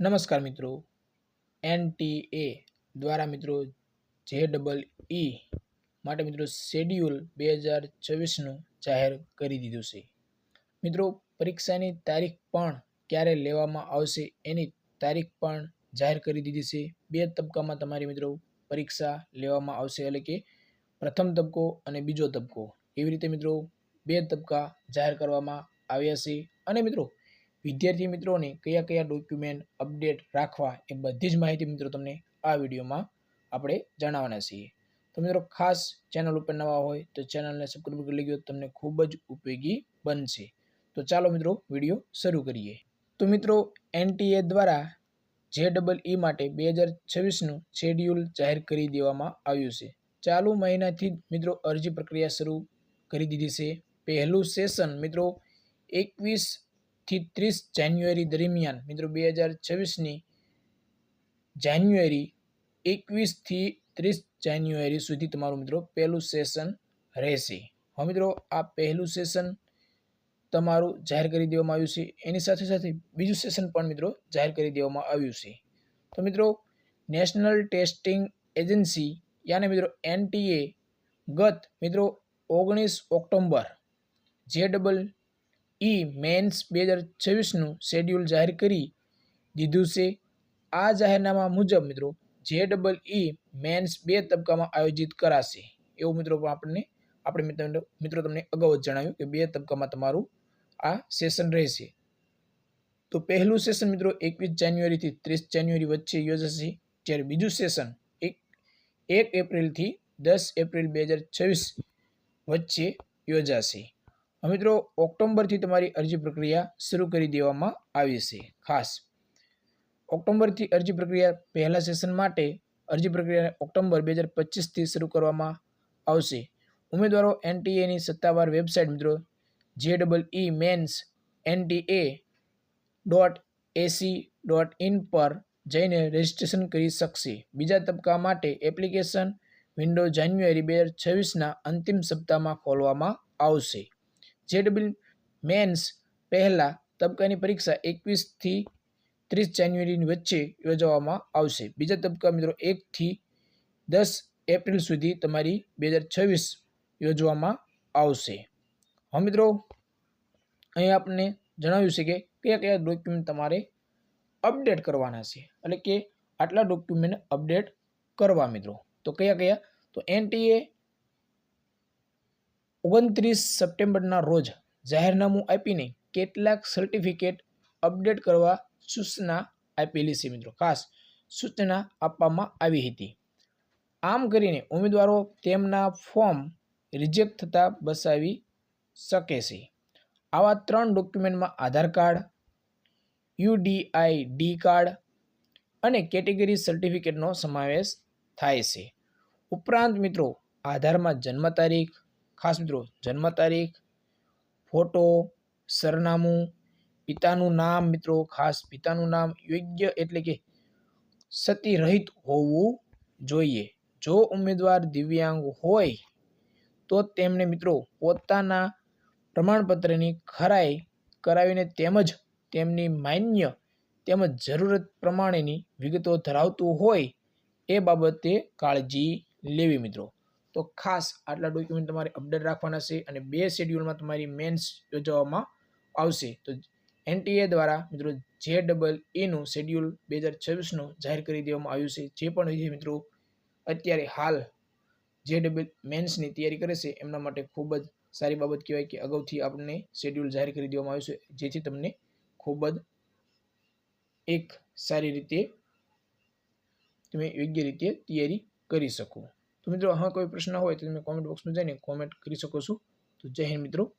નમસ્કાર મિત્રો. N T એ દ્વારા મિત્રો જે ડબલ ઈ માટે મિત્રો શેડ્યુલ બે હજાર ચોવીસનું જાહેર કરી દીધું છે. મિત્રો, પરીક્ષાની તારીખ પણ ક્યારે લેવામાં આવશે એની તારીખ પણ જાહેર કરી દીધી છે. બે તબક્કામાં તમારી મિત્રો પરીક્ષા લેવામાં આવશે એટલે કે પ્રથમ તબક્કો અને બીજો તબક્કો. એવી રીતે મિત્રો બે તબક્કા જાહેર કરવામાં આવ્યા છે. અને મિત્રો વિદ્યાર્થી મિત્રોને કયા કયા ડોક્યુમેન્ટ અપડેટ રાખવા એ બધી જ માહિતી મિત્રો તમને આ વિડીયોમાં આપણે જણાવવાના છીએ. તો મિત્રો ખાસ ચેનલ ઉપર નવા હોય તો ચેનલને સબસ્ક્રાઈબ કરી લેજો, તમને ખૂબ જ ઉપયોગી બનશે. તો ચાલો મિત્રો વીડિયો શરૂ કરીએ. તો મિત્રો એનટીએ દ્વારા જે ડબલ ઈ માટે બે હજાર છવ્વીસનું શેડ્યુલ જાહેર કરી દેવામાં આવ્યું છે. ચાલુ મહિનાથી જ મિત્રો અરજી પ્રક્રિયા શરૂ કરી દીધી છે. પહેલું સેશન મિત્રો એકવીસ થી ત્રીસ જાન્યુઆરી દરમિયાન, મિત્રો બે હજાર છવ્વીસની જાન્યુઆરી એકવીસથી ત્રીસ જાન્યુઆરી સુધી તમારું મિત્રો પહેલું સેશન રહેશે. હવે મિત્રો, આ પહેલું સેશન તમારું જાહેર કરી દેવામાં આવ્યું છે. એની સાથે સાથે બીજું સેશન પણ મિત્રો જાહેર કરી દેવામાં આવ્યું છે. તો મિત્રો નેશનલ ટેસ્ટિંગ એજન્સી યાને મિત્રો એનટીએ ગત મિત્રો ઓગણીસ ઓક્ટોબર જે ડબલ ઈ મેન્સ બે હજાર છવ્વીસનું શેડ્યુલ જાહેર કરી દીધું છે. આ જાહેરનામા મુજબ મિત્રો, જે ડબલ ઈ મેન્સ બે તબક્કામાં આયોજિત કરાશે. એવું મિત્રો પણ આપણને, આપણે મિત્રો મિત્રો તમને અગાઉ જ જણાવ્યું કે બે તબક્કામાં તમારું આ સેશન રહેશે. તો પહેલું સેશન મિત્રો એકવીસ જાન્યુઆરીથી ત્રીસ જાન્યુઆરી વચ્ચે યોજાશે. જ્યારે બીજું સેશન એક એક એપ્રિલથી દસ એપ્રિલ બે હજાર છવ્વીસ વચ્ચે યોજાશે. મિત્રો, ઓક્ટોબરથી તમારી અરજી પ્રક્રિયા શરૂ કરી દેવામાં આવી છે. ખાસ ઓક્ટોબરથી અરજી પ્રક્રિયા પહેલા સેશન માટે અરજી પ્રક્રિયા ઓક્ટોબર બે હજાર પચીસથી શરૂ કરવામાં આવશે. ઉમેદવારો એનટીએની સત્તાવાર વેબસાઇટ મિત્રો જે double E mains NTA dot AC dot in પર જઈને રજિસ્ટ્રેશન કરી શકશે. બીજા તબક્કા માટે એપ્લિકેશન વિન્ડો જાન્યુઆરી બે હજાર છવ્વીસના અંતિમ સપ્તાહમાં ખોલવામાં આવશે. જે ડબલ મેન્સ પહેલા તબક્કાની પરીક્ષા એકવીસથી ત્રીસ જાન્યુઆરીની વચ્ચે યોજવામાં આવશે. બીજા તબક્કા મિત્રો એકથી દસ એપ્રિલ સુધી તમારી બે હજાર છવ્વીસ યોજવામાં આવશે. હવે મિત્રો, અહીં આપને જણાવ્યું છે કે કયા કયા ડોક્યુમેન્ટ તમારે અપડેટ કરવાના છે. એટલે કે આટલા ડોક્યુમેન્ટ અપડેટ કરવા મિત્રો. તો કયા કયા? તો એનટીએ ઓગણત્રીસ સપ્ટેમ્બરના રોજ જાહેરનામું આપીને કેટલાક સર્ટિફિકેટ અપડેટ કરવા સૂચના આપેલી છે મિત્રો. ખાસ સૂચના આપવામાં આવી હતી. આમ કરીને ઉમેદવારો તેમના ફોર્મ રિજેક્ટ થતાં બસાવી શકે છે. આવા ત્રણ ડોક્યુમેન્ટમાં Aadhaar card UDI D card અને કેટેગરી સર્ટિફિકેટનો સમાવેશ થાય છે. ઉપરાંત મિત્રો, આધારમાં જન્મ તારીખ ખાસ મિત્રો, જન્મ તારીખ, ફોટો, સરનામું, પિતાનું નામ મિત્રો, ખાસ પિતાનું નામ યોગ્ય એટલે કે સતી રહિત હોવું જોઈએ. જો ઉમેદવાર દિવ્યાંગ હોય, તો તેમણે મિત્રો પોતાના પ્રમાણપત્રની ખરાઈ કરાવીને તેમજ તેમની માન્ય તેમજ જરૂરત પ્રમાણેની વિગતો ધરાવતું હોય, એ બાબતે કાળજી લેવી મિત્રો. તો ખાસ આટલા ડોક્યુમેન્ટ તમારે અપડેટ રાખવાના છે અને બે શેડ્યુલમાં તમારી મેન્સ યોજવામાં આવશે. તો એનટીએ દ્વારા મિત્રો જે ડબલ એનું શેડ્યુલ બે હજાર છવ્વીસનું જાહેર કરી દેવામાં આવ્યું છે. જે પણ વિદ્યાર્થી મિત્રો અત્યારે હાલ જે ડબલ મેન્સની તૈયારી કરે છે, એમના માટે ખૂબ જ સારી બાબત કહેવાય કે અગાઉથી આપણને શેડ્યુલ જાહેર કરી દેવામાં આવ્યું છે, જેથી તમને ખૂબ જ એક સારી રીતે તમે યોગ્ય રીતે તૈયારી કરી શકો. તો મિત્રો, હા, કોઈ પ્રશ્ન હોય તો તમે કોમેન્ટ બોક્સમાં જઈને કોમેન્ટ કરી શકો છો. તો જય હિન્દ મિત્રો.